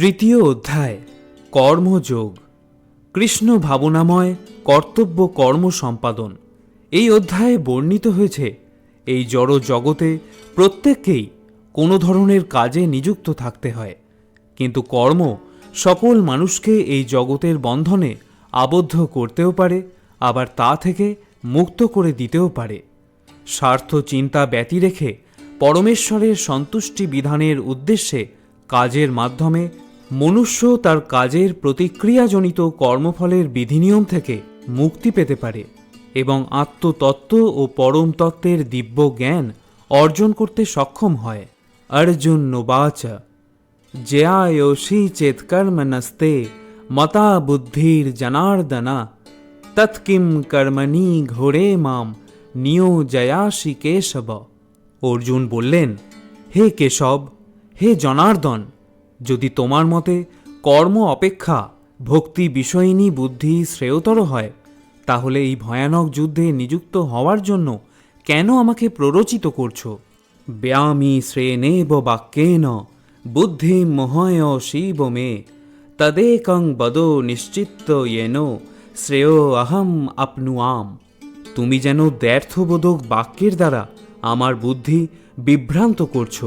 তৃতীয় অধ্যায়, কর্মযোগ। কৃষ্ণ ভাবনাময়, কর্তব্য, কর্ম সম্পাদন। এই অধ্যায়ে বর্ণিত হয়েছে, এই জড় জগতে প্রত্যেককেই কোনো ধরনের কাজে নিযুক্ত থাকতে হয়। কিন্তু কর্ম সকল মানুষকে এই জগতের বন্ধনে আবদ্ধ করতেও পারে, আবার তা থেকে মুক্ত করে দিতেও পারে। স্বার্থ চিন্তা ব্যতি রেখে পরমেশ্বরের সন্তুষ্টি বিধানের উদ্দেশ্যে কাজের মাধ্যমে মনুষ্য তার কাজের প্রতিক্রিয়াজনিত কর্মফলের বিধিনিয়ম থেকে মুক্তি পেতে পারে এবং আত্মতত্ত্ব ও পরম তত্ত্বের দিব্য জ্ঞান অর্জন করতে সক্ষম হয়। অর্জুন নোবাচ। জয়ায়োষি চেৎকর্ম নস্তে মতা বুদ্ধির জনার্দনা। তৎকিম কর্মণি ঘোরে মাম নিয় জয়াসি কেশব। অর্জুন বললেন, হে কেশব, হে জনার্দন! যদি তোমার মতে কর্ম অপেক্ষা, ভক্তি বিষয়িনী বুদ্ধি শ্রেয়তর হয়, তাহলে এই ভয়ানক যুদ্ধে নিযুক্ত হওয়ার জন্য কেন আমাকে প্ররোচিত করছ? ব্যামি শ্রেণেব বাক্যেন বুদ্ধি মোহয় শিব মে, তদেকং বদো নিশ্চিত ইয়েন, শ্রেয় অহম আপনুয়াম। তুমি যেন দ্ব্যর্থবোধক বাক্যের দ্বারা আমার বুদ্ধি বিভ্রান্ত করছ।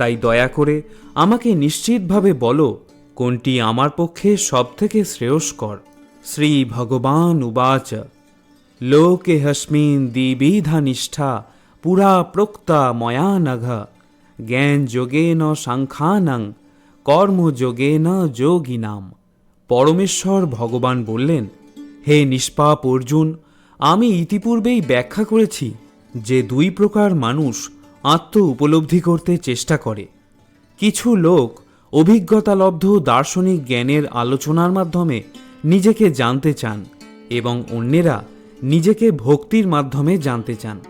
তাই দয়া করে আমাকে নিশ্চিতভাবে বলো, কোনটি আমার পক্ষে সবথেকে শ্রেয়স্কর। শ্রী ভগবান উবাচ। লোকে হস্মিন দ্বিবিধা নিষ্ঠা, পুরা প্রোক্তা ময়া নঘ। জ্ঞান যোগেন সাংখ্যানং কর্মযোগেন যোগিনাম। পরমেশ্বর ভগবান বললেন, হে নিষ্পাপ অর্জুন, আমি ইতিপূর্বেই ব্যাখ্যা করেছি যে দুই প্রকার মানুষ আত্ম উপলব্ধি করতে চেষ্টা করে। কিছু লোক অভিজ্ঞতালব্ধ দার্শনিক জ্ঞানের আলোচনার মাধ্যমে নিজেকে জানতে চান এবং অন্যেরা নিজেকে ভক্তির মাধ্যমে জানতে চান।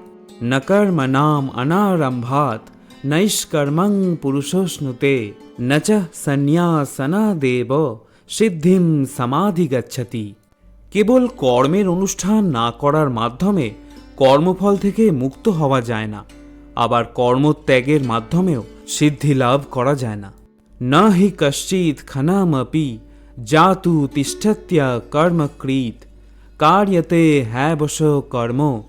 নকর্ম নাম অনারম্ভাত নৈষ্কর্মং পুরুষস্নুতে ন চ সন্ন্যাসনা দেব সিদ্ধিম সমাধি গচ্ছতি কেবল কর্মের অনুষ্ঠান না করার মাধ্যমে কর্মফল থেকে মুক্ত হওয়া যায় না। আবার কর্মত্যাগের মাধ্যমেও সিদ্ধি লাভ করা যায় না। ন হি কশ্চিৎ খনামপি জাতু তিষ্ঠত্য কর্মকৃত কার্যতে হ্যাবশ কর্ম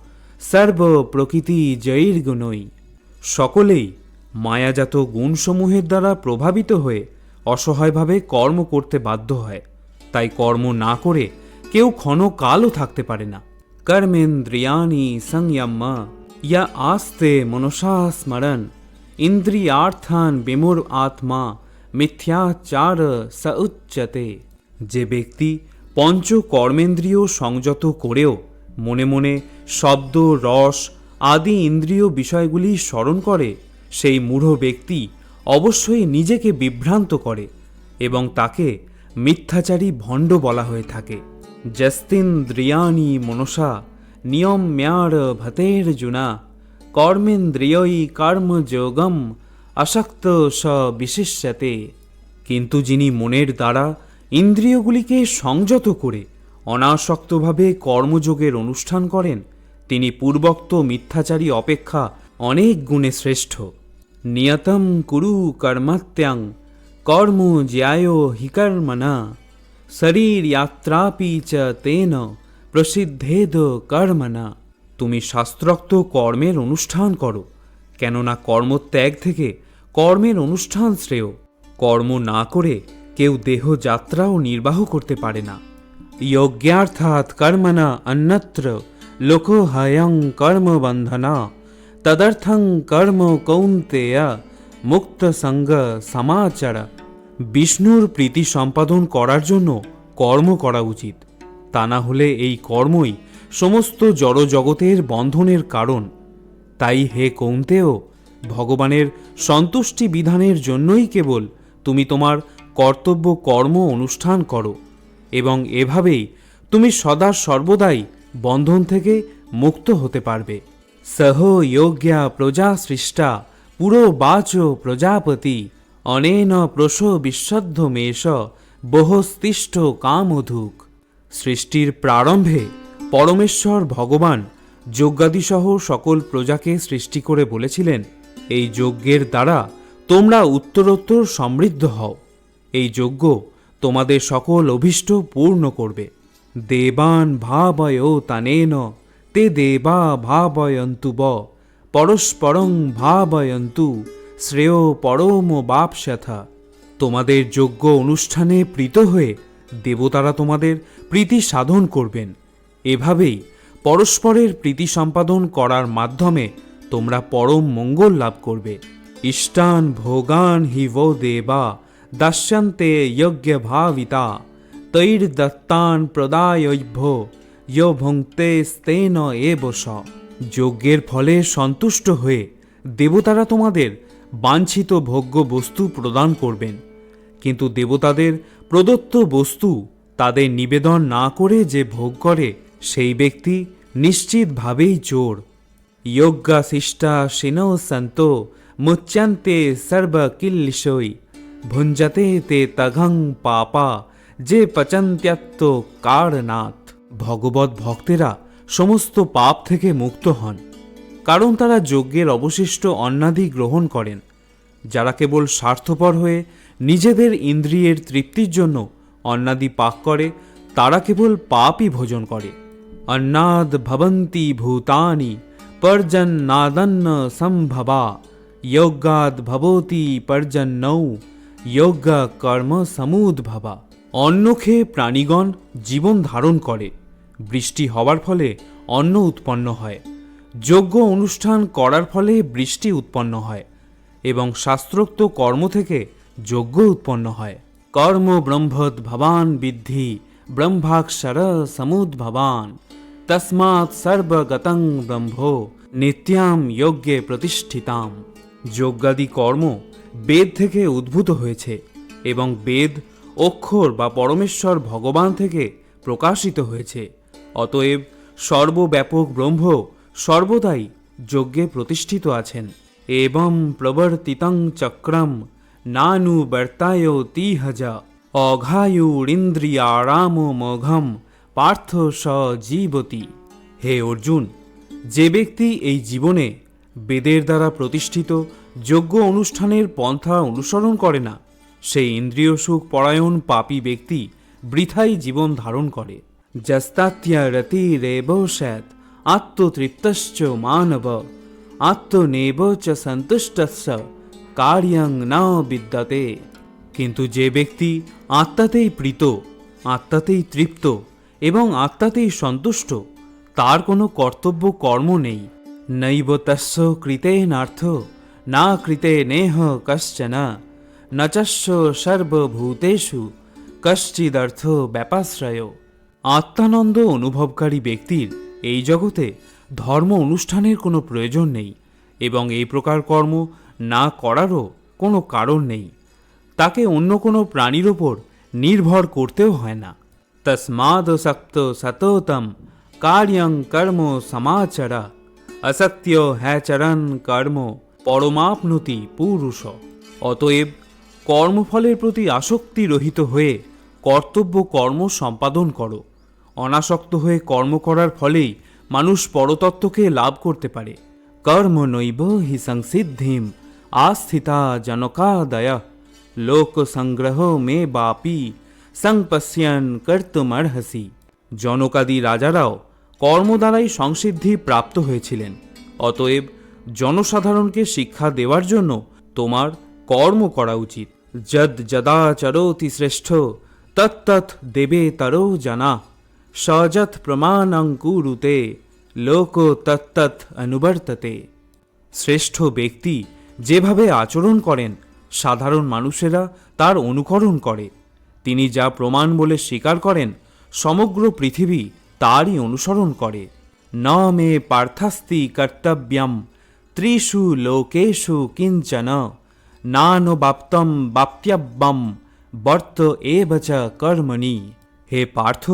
সর্ব প্রকৃতি জৈর্গুণই সকলেই মায়াজাত গুণসমূহের দ্বারা প্রভাবিত হয়ে অসহায়ভাবে কর্ম করতে বাধ্য হয়। তাই কর্ম না করে কেউ ক্ষণকালও থাকতে পারে না। কর্মেন্দ্রিয়াণি সংযম আস্তে মনসা স্মরণ ইন্দ্রিয়ার্থান বিমূর আত্মা মিথ্যাচার স যে ব্যক্তি পঞ্চ কর্মেন্দ্রিয় সংযত করেও মনে মনে শব্দ, রস আদি ইন্দ্রিয় বিষয়গুলি স্মরণ করে, সেই মূঢ় ব্যক্তি অবশ্যই নিজেকে বিভ্রান্ত করে এবং তাকে মিথ্যাচারী ভণ্ড বলা হয়ে থাকে। যস্তিন্দ্রিয়াণি মনসা নিয়ম ম্যার ভতের জুনা কর্মেন্দ্রিয়ই কর্মযোগম আসক্ত স বিশিষ্যতে কিন্তু যিনি মনের দ্বারা ইন্দ্রিয়গুলিকে সংযত করে অনাসক্তভাবে কর্মযোগের অনুষ্ঠান করেন, তিনি পূর্বোক্ত মিথ্যাচারী অপেক্ষা অনেক গুণে শ্রেষ্ঠ। নিয়তম কুরু কর্মাত্যাং, কর্ম জ্যায় হিকর্মণা শরীর যাত্রাপি চ তেন। প্রসিদ্ধেদ কর্মনা তুমি শাস্ত্রোক্ত কর্মের অনুষ্ঠান করো, কেননা কর্মত্যাগ থেকে কর্মের অনুষ্ঠান শ্রেয়। কর্ম না করে কেউ দেহ যাত্রাও নির্বাহ করতে পারে না। যজ্ঞার্থাৎ কর্মনা অন্যত্র লোক লোকহয়ং কর্মবন্ধনা, তদর্থং কর্ম কৌন্তেয়া মুক্ত সঙ্গ সমাচার। বিষ্ণুর প্রীতি সম্পাদন করার জন্য কর্ম করা উচিত। তা না হলে এই কর্মই সমস্ত জড়জগতের বন্ধনের কারণ। তাই হে কৌন্তেয়, ভগবানের সন্তুষ্টি বিধানের জন্যই কেবল তুমি তোমার কর্তব্য কর্ম অনুষ্ঠান করো এবং এভাবেই তুমি সদা সর্বদাই বন্ধন থেকে মুক্ত হতে পারবে। সহ যোগ্যা প্রজা সৃষ্টা, পুরো বাচ প্রজাপতি, অনেন প্রস বিশ্বদ্ধ মেষ বহস্তিষ্ঠ কামধুক। সৃষ্টির প্রারম্ভে পরমেশ্বর ভগবান যজ্ঞাদিসহ সকল প্রজাকে সৃষ্টি করে বলেছিলেন, এই যজ্ঞের দ্বারা তোমরা উত্তরোত্তর সমৃদ্ধ হও। এই যজ্ঞ তোমাদের সকল অভীষ্ট পূর্ণ করবে। দেবান ভাবয় তানেন, তে দেবা ভাবয়ন্তু ব। পরস্পরং ভাবয়ন্তু, শ্রেয় পরম বাপসাথা। তোমাদের যোগ্য অনুষ্ঠানে প্রীত হয়ে দেবতারা তোমাদের প্রীতি সাধন করবেন। এভাবেই পরস্পরের প্রীতি সম্পাদন করার মাধ্যমে তোমরা পরম মঙ্গল লাভ করবে। ইষ্টান ভোগান হি वो দেবা, দাস্যন্তে যজ্ঞ ভাবিতা তৈর দত্তান প্রদায়ভ্য ভুঙ্ক্তে স্তেন এব স যজ্ঞের ফলে সন্তুষ্ট হয়ে দেবতারা তোমাদের বাঞ্ছিত ভোগ্য বস্তু প্রদান করবেন। কিন্তু দেবতাদের প্রদত্ত বস্তু তাদের নিবেদন না করে যে ভোগ করে, সেই ব্যক্তি নিশ্চিতভাবেই চোর যোগ্যাশিষ্টা শিনো সন্ত মুচ্যন্তে সর্বকিল্লিশই ভুঞ্জতে তে তঘং পাপা, যে পচন্ত্যাত্ম কারনাথ ভগবত ভক্তেরা সমস্ত পাপ থেকে মুক্ত হন, কারণ তারা যজ্ঞের অবশিষ্ট অন্নাদি গ্রহণ করেন, যারা কেবল স্বার্থপর হয়ে নিজেদের ইন্দ্রিয়ের তৃপ্তির জন্য অন্নাদি পাক করে, তারা কেবল পাপই ভোজন করে। অন্নাদ ভবন্তি ভূতানি পর্জন্নাদন্ন সম্ভবা যোগাদ ভবতি পর্জন্নৌ যোগ্য কর্ম সমুদ্ভবা। অন্ন খেয়ে প্রাণীগণ জীবন ধারণ করে, বৃষ্টি হওয়ার ফলে অন্ন উৎপন্ন হয়। যোগ্য অনুষ্ঠান করার ফলে বৃষ্টি উৎপন্ন হয় এবং শাস্ত্রোক্ত কর্ম থেকে যজ্ঞ উৎপন্ন হয়। কর্ম ব্রহ্মদ ভবান বিদ্ধি, ব্রহ্মাক্ষর সমুদ্ভবান তসমাৎ সর্বগতং ব্রহ্ম, নিত্যাম যজ্ঞে প্রতিষ্ঠিতাম। যজ্ঞাদি কর্ম বেদ থেকে উদ্ভূত হয়েছে এবং বেদ, অক্ষর বা পরমেশ্বর ভগবান থেকে প্রকাশিত হয়েছে। অতএব সর্বব্যাপক ব্রহ্ম সর্বদাই যজ্ঞে প্রতিষ্ঠিত আছেন। এবং প্রবর্তিতং চক্রম নানু বর্তায় বর্তায়তিহজা অঘায়ুরিন্দ্রিয়ারাম মঘম, পার্থ স জীবতি হে অর্জুন, যে ব্যক্তি এই জীবনে বেদের দ্বারা প্রতিষ্ঠিত, যোগ্য অনুষ্ঠানের পন্থা অনুসরণ করে না, সেই ইন্দ্রিয় সুখ পরায়ণ পাপী ব্যক্তি বৃথাই জীবন ধারণ করে। যস্তাত্যা রতিরেব স্যাৎ আত্মতৃপ্তশ্চ মানব, আত্মনেব চ সন্তুষ্টস্য কার্যং না বিদ্যাতে। কিন্তু যে ব্যক্তি আত্মাতেই প্রীত, আত্মাতেই তৃপ্ত এবং আত্মাতেই সন্তুষ্ট, তার কোনো কর্তব্য কর্ম নেই। নৈব তস্য কৃতেনার্থ না কৃতে নেহ কশ্চন নচস্য সর্বভূতেষু কশ্চিদর্থ ব্যাপাশ্রয়। আত্মানন্দ অনুভবকারী ব্যক্তির এই জগতে ধর্ম অনুষ্ঠানের কোনো প্রয়োজন নেই এবং এই প্রকার কর্ম না করারও কোনো কারণ নেই। তাকে অন্য কোনো প্রাণীর ওপর নির্ভর করতেও হয় না। তসমাদসক্ত সততম কার্যং কর্ম সমাচরা অসত্য হ্যাচরণ কর্ম পরমাপনতি পুরুষ। অতএব কর্মফলের প্রতি আসক্তি রহিত হয়ে কর্তব্য কর্ম সম্পাদন করো। অনাসক্ত হয়ে কর্ম করার ফলেই মানুষ পরতত্ত্বকে লাভ করতে পারে। কর্ম নৈব হি সংসিদ্ধিম আস্থিতা জনকাদয় লোক সংগ্রহ মে বাপি সংপশ্যন কর্তুমর্হসি জনকাদি রাজারাও কর্ম দ্বারাই সংসিদ্ধি প্রাপ্ত হয়েছিলেন। অতএব জনসাধারণকে শিক্ষা দেওয়ার জন্য তোমার কর্ম করা উচিত। যদ যদা চরতি শ্রেষ্ঠ তত্তৎ দেবে তরো জানা। সযৎ প্রমাণঙ্কুরুতে লোক তত্তৎ অনুবর্ততে। শ্রেষ্ঠ ব্যক্তি যেভাবে আচরণ করেন, সাধারণ মানুষেরা তার অনুকরণ করে। তিনি যা প্রমাণ বলে স্বীকার করেন, সমগ্র পৃথিবী তারই অনুসরণ করে। ন মে পার্থাস্তি কর্তব্যম, ত্রিষু লোকেষু কিঞ্চন, নানবাপ্তম বাপ্যাব্যম বর্ত এব চ কর্মণি। হে পার্থ,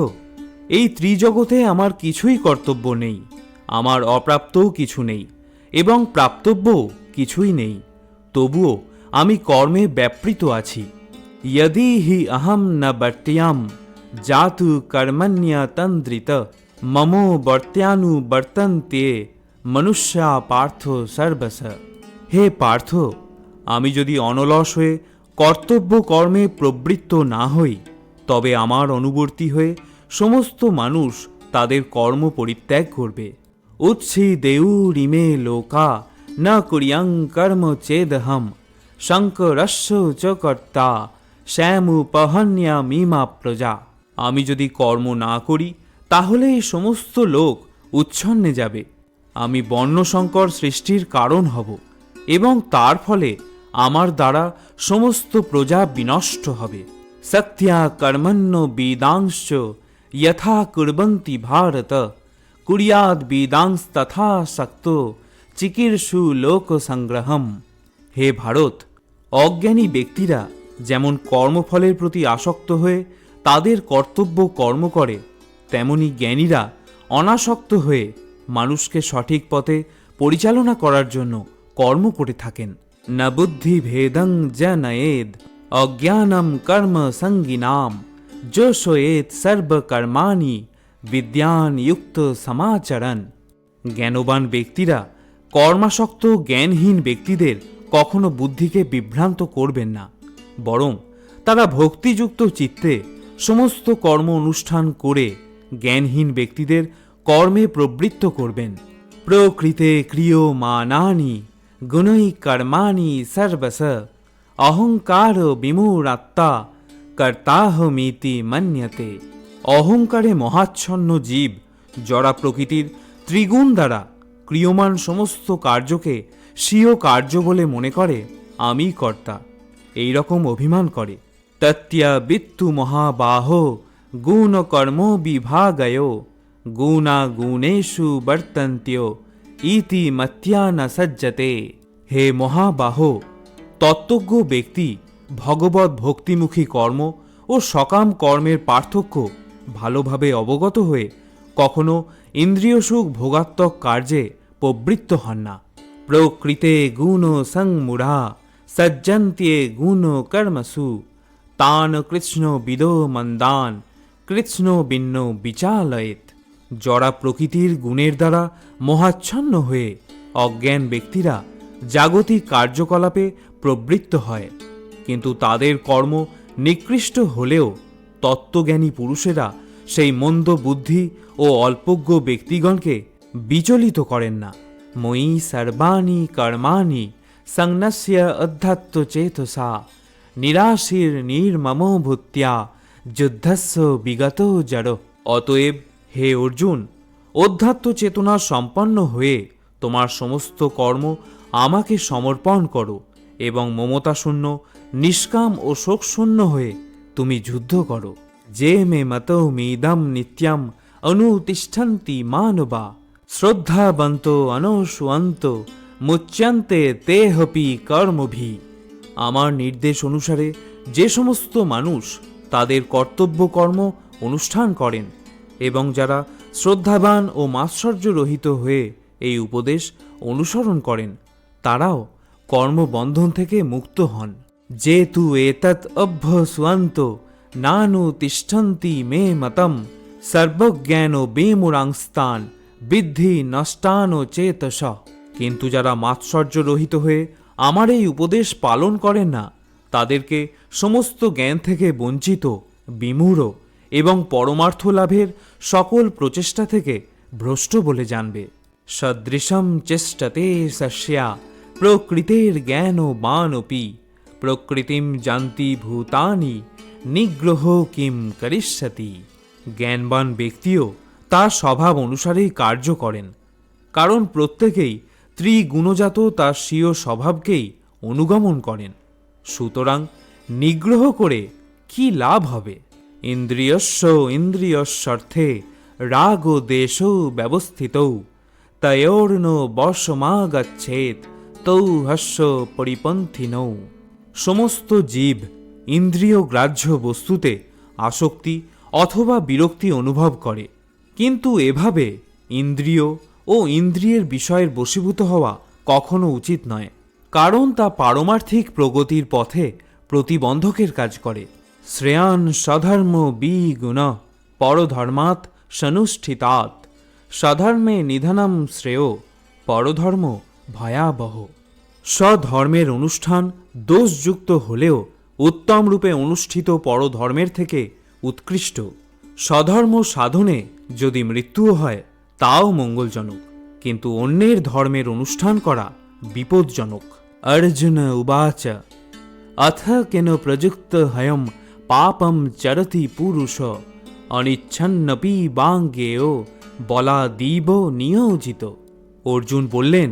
এই ত্রিজগতে আমার কিছুই কর্তব্য নেই, আমার অপ্রাপ্তও কিছু নেই, এবং প্রাপ্তব্যও কিছুই নেই। তবুও আমি কর্মে ব্যাপৃত আছি। ইয়দি হি আহম না বর্ত্যাম জাতু কর্মণ্যা তন্দ্রিত, মমো বর্ত্যানু বর্তন্তে মনুষ্যা পার্থ সর্বস। হে পার্থ, আমি যদি অনলস হয়ে কর্তব্য কর্মে প্রবৃত্ত না হই, তবে আমার অনুবর্তী হয়ে সমস্ত মানুষ তাদের কর্ম পরিত্যাগ করবে। উৎসি দেউ রিমে লোকা ন কুরিয়াং কর্ম চেদহম শঙ্করস্য চ কর্তা শ্যামুপহন্যা মিমা প্রজা। আমি যদি কর্ম না করি, তাহলে এই সমস্ত লোক উচ্ছন্নে যাবে। আমি বর্ণসংকর সৃষ্টির কারণ হব, এবং তার ফলে আমার দ্বারা সমস্ত প্রজা বিনষ্ট হবে। সত্যা কর্মণ্য বেদাংশ যথা কুর্বন্তি ভারত। কুরিয়াদ বেদাংশ তথা শক্ত চিকিৎসু লোক সংগ্রহম হে ভারত, অজ্ঞানী ব্যক্তিরা যেমন কর্মফলের প্রতি আসক্ত হয়ে তাদের কর্তব্য কর্ম করে, তেমনি জ্ঞানীরা অনাসক্ত হয়ে মানুষকে সঠিক পথে পরিচালনা করার জন্য কর্ম করে থাকেন। ন বুদ্ধি ভেদং জনয়েদ, অজ্ঞানম কর্ম সঙ্গিনাম, যোশয়েত সর্বকর্মাণি, বিদ্যান যুক্ত সমাচরণ। জ্ঞানবান ব্যক্তিরা কর্মাসক্ত জ্ঞানহীন ব্যক্তিদের কখনো বুদ্ধিকে বিভ্রান্ত করবেন না, বরং তারা ভক্তিযুক্ত চিত্তে সমস্ত কর্ম অনুষ্ঠান করে জ্ঞানহীন ব্যক্তিদের কর্মে প্রবৃত্ত করবেন। প্রকৃতে ক্রিয়মানানি গুণই কর্মাণি সর্বস, অহংকার বিমূরাত্মা কর্তাহমিতি মন্যতে। অহংকারে মহাচ্ছন্ন জীব, জড়া প্রকৃতির ত্রিগুণ দ্বারা ক্রিয়মান সমস্ত কার্যকে স্বীয় কার্য বলে মনে করে আমি কর্তা। এই রকম অভিমান করে। তত্যা বিত্তু মহাবাহ গুণ কর্ম বিভাগয় গুণা গুণেষু বর্তন্ত্য, ইতি মত্যা ন সজ্জতে। হে মহাবাহ, তত্ত্বজ্ঞ ব্যক্তি ভগবত ভক্তিমুখী কর্ম ও সকাম কর্মের পার্থক্য ভালোভাবে অবগত হয়ে কখনো ইন্দ্রিয় সুখ ভোগাত্মক কার্যে প্রবৃত্ত হন না। প্রকৃতে গুণ সংমূঢ়া, সজ্জন্ত্যে গুণ কর্মসু। তান কৃষ্ণ বিদো মন্দান, কৃষ্ণ বিন্ন বিচালয়েত। জড়া প্রকৃতির গুণের দ্বারা মহাচ্ছন্ন হয়ে অজ্ঞান ব্যক্তিরা জাগতিক কার্যকলাপে প্রবৃত্ত হয়। কিন্তু তাদের কর্ম নিকৃষ্ট হলেও তত্ত্বজ্ঞানী পুরুষেরা সেই মন্দ বুদ্ধি ও অল্পজ্ঞ ব্যক্তিগণকে বিচলিত করেন না। মই সর্বাণি কর্মাণি সংনস্য অধ্যাত্ম চেতসা। নিরাশির নির্মম ভূত্যা, যুদ্ধস্য বিগত জড়। অতএব হে অর্জুন অধ্যাত্ম চেতনা সম্পন্ন হয়ে তোমার সমস্ত কর্ম আমাকে সমর্পণ করো এবং মমতাশূন্য, নিষ্কাম ও শোকশূন্য হয়ে তুমি যুদ্ধ করো। যে মে মত মিদম নিত্যম অনুতিষ্ঠন্তি মানবা। শ্রদ্ধাবন্ত অনসুয়ন্ত মুচ্যন্তে তেহপি কর্মভি। আমার নির্দেশ অনুসারে যে সমস্ত মানুষ তাদের কর্তব্য কর্ম অনুষ্ঠান করেন এবং যারা শ্রদ্ধাবান ও রহিত হয়ে এই উপদেশ অনুসরণ করেন, তারাও কর্মবন্ধন থেকে মুক্ত হন। যে তু এতৎ অভ্যসুয়ান্ত, নানু তিষ্ঠন্তি মে মতম, সর্বজ্ঞান ও বেমুরাংস্তান। বিদ্ধি নষ্টান ও চেতস। কিন্তু যারা মাৎসর্য রহিত হয়ে আমার এই উপদেশ পালন করেন না, তাদেরকে সমস্ত জ্ঞান থেকে বঞ্চিত, বিমূঢ় এবং পরমার্থ লাভের সকল প্রচেষ্টা থেকে ভ্রষ্ট বলে জানবে। সদৃশম চেষ্টাতে সস্যা, প্রকৃতের জ্ঞান ও বানপি প্রকৃতিম জান্তি ভূতানি, নিগ্রহ কিম করিষ্যতি। জ্ঞানবান ব্যক্তিও তার স্বভাব অনুসারেই কার্য করেন। কারণ প্রত্যেকেই ত্রিগুণজাত তার স্বীয় স্বভাবকেই অনুগমন করেন। সুতরাং নিগ্রহ করে কি লাভ হবে? ইন্দ্রিয়স্য ইন্দ্রিয়স্বর্থে রাগ ও দেশ ব্যবস্থিত তয়োর্ন বশমাগচ্ছেত, তৌ হস্য পরিপন্থিনৌ। সমস্ত জীব ইন্দ্রিয় গ্রাহ্য বস্তুতে আসক্তি অথবা বিরক্তি অনুভব করে। কিন্তু এভাবে ইন্দ্রিয় ও ইন্দ্রিয়ের বিষয়ের বশীভূত হওয়া কখনো উচিত নয়, কারণ তা পারমার্থিক প্রগতির পথে প্রতিবন্ধকের কাজ করে। শ্রেয়ান স্বধর্ম বিগুণ পরধর্মাৎ সনুষ্ঠিতাৎ। স্বধর্মে নিধনম শ্রেয় পরধর্ম ভয়াবহ। স্বধর্মের অনুষ্ঠান দোষযুক্ত হলেও উত্তম রূপে অনুষ্ঠিত পরধর্মের থেকে উৎকৃষ্ট। স্বধর্ম সাধনে যদি মৃত্যুও হয়, তাও মঙ্গলজনক। কিন্তু অন্যের ধর্মের অনুষ্ঠান করা বিপদজনক অর্জুন উবাচ, অথ কেন প্রযুক্ত হয়ম পাপম চরতি পুরুষ? অনিচ্ছন্নপি বাঙ্গেয় বলা দিব নিয়োজিত। অর্জুন বললেন,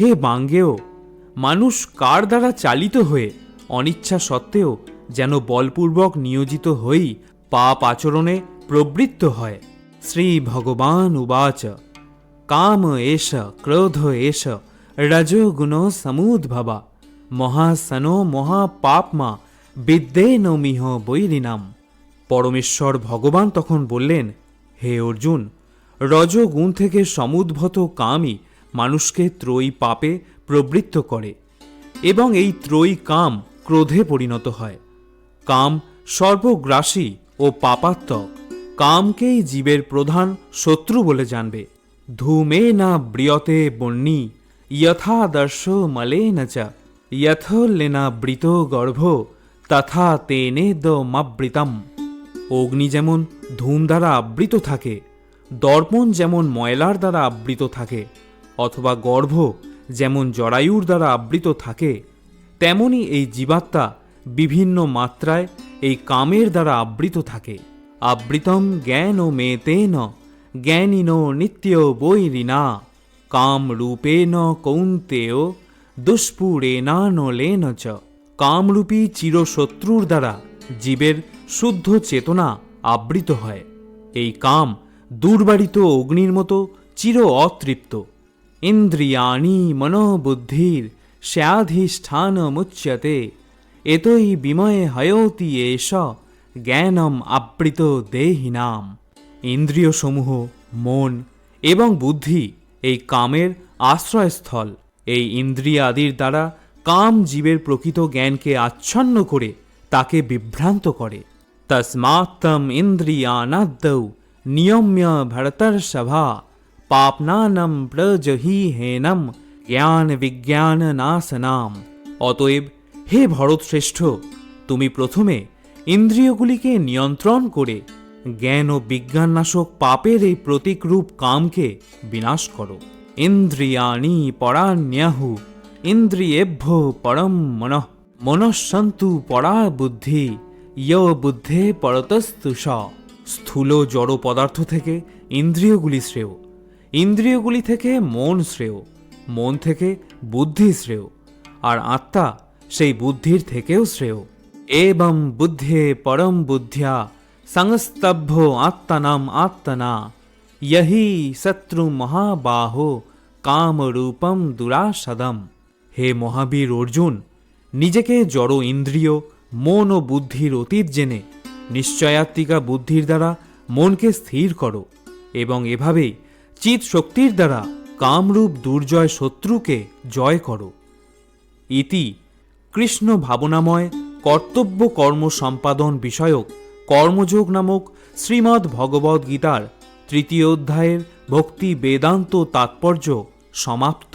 হে বাঙ্গেয়, মানুষ কার দ্বারা চালিত হয়ে অনিচ্ছা সত্ত্বেও যেন বলপূর্বক নিয়োজিত হয়েই পাপ আচরণে প্রবৃত্ত হয়। শ্রী ভগবান উবাচ। কাম এষ, ক্রোধ এষ রজোগুণ সমুদ্ভবা। মহাসনো মহাপাপমা, বিদ্যে নমিহ বৈরিনাম পরমেশ্বর ভগবান তখন বললেন, হে অর্জুন রজগুণ থেকে সমুদ্ভত কামই মানুষকে ত্রয়ী পাপে প্রবৃত্ত করে এবং এই ত্রয়ী কাম ক্রোধে পরিণত হয়। কাম সর্বগ্রাসী ও পাপাত্মক কামকেই জীবের প্রধান শত্রু বলে জানবে। ধূমে না ব্রিয়তে বন্যী যথাদর্শ মলেন চ। যথলেনা বৃত গর্ভ, তথা তেনে দমাবৃতম অগ্নি যেমন ধূম দ্বারা আবৃত থাকে, দর্পণ যেমন ময়লার দ্বারা আবৃত থাকে, অথবা গর্ভ যেমন জরায়ুর দ্বারা আবৃত থাকে, তেমনি এই জীবাত্মা বিভিন্ন মাত্রায় এই কামের দ্বারা আবৃত থাকে। আবৃতম জ্ঞান ও মেতেন, জ্ঞানীন নিত্য বৈরিনা রূপেণ কৌন্তেয় দুষ্পুরেনানলেন চ। কামরূপী চিরশত্রুর দ্বারা জীবের শুদ্ধ চেতনা আবৃত হয়। এই কাম দুর্বারিত অগ্নির মতো চির অতৃপ্ত। ইন্দ্রিয়াণি মনোবুদ্ধির স্যাধিষ্ঠানমুচ্যতে এতই বিময়ে হয়তি এষ। জ্ঞানম আবৃত দেহিনাম। ইন্দ্রিয়সমূহ, মন এবং বুদ্ধি এই কামের আশ্রয়স্থল। এই ইন্দ্রিয়াদির দ্বারা কাম জীবের প্রকৃত জ্ঞানকে আচ্ছন্ন করে তাকে বিভ্রান্ত করে। তস্মাত্তম ইন্দ্রিয়ানাদ্যৌ নিয়ম্য ভরতর সভা পাপনানম প্রজহি হেনম জ্ঞান বিজ্ঞান নাশনাম অতএব হে ভরতশ্রেষ্ঠ, তুমি প্রথমে ইন্দ্রিয়গুলিকে নিয়ন্ত্রণ করে জ্ঞান ও বিজ্ঞাননাশক পাপের এই প্রতীকরূপ কামকে বিনাশ করো। ইন্দ্রিয়াণি পরাণ্যাহু, ইন্দ্রিয়েভ্য পরম মনঃ। মনঃসন্তু পরা বুদ্ধি ইয় বুদ্ধে পরতস্তু স। স্থূল জড় পদার্থ থেকে ইন্দ্রিয়গুলি শ্রেয়। ইন্দ্রিয়গুলি থেকে মন শ্রেয়, মন থেকে বুদ্ধি শ্রেয়। আর আত্মা সেই বুদ্ধির থেকেও শ্রেয়। এবং বুদ্ধে পরম বুদ্ধ্যা সংস্তভ্য আত্মানাম আত্মনা यही শত্রু মহাবাহো কামরূপম দুরাসদম হে মহাবীর অর্জুন নিজেকে জড় ইন্দ্রিয় মন ও বুদ্ধির অতীত জেনে নিশ্চয়াত্মিকা বুদ্ধির দ্বারা মনকে স্থির করো এবং এভাবেই চিত শক্তির দ্বারা কামরূপ দুর্জয় শত্রুকে জয় করো ইতি কৃষ্ণ ভাবনাময় কর্তব্য কর্ম সম্পাদন বিষয়ক কর্মযোগ নামক শ্রীমদ্ ভগবদ্গীতার তৃতীয় অধ্যায়ের ভক্তি বেদান্ত তাৎপর্য সমাপ্ত।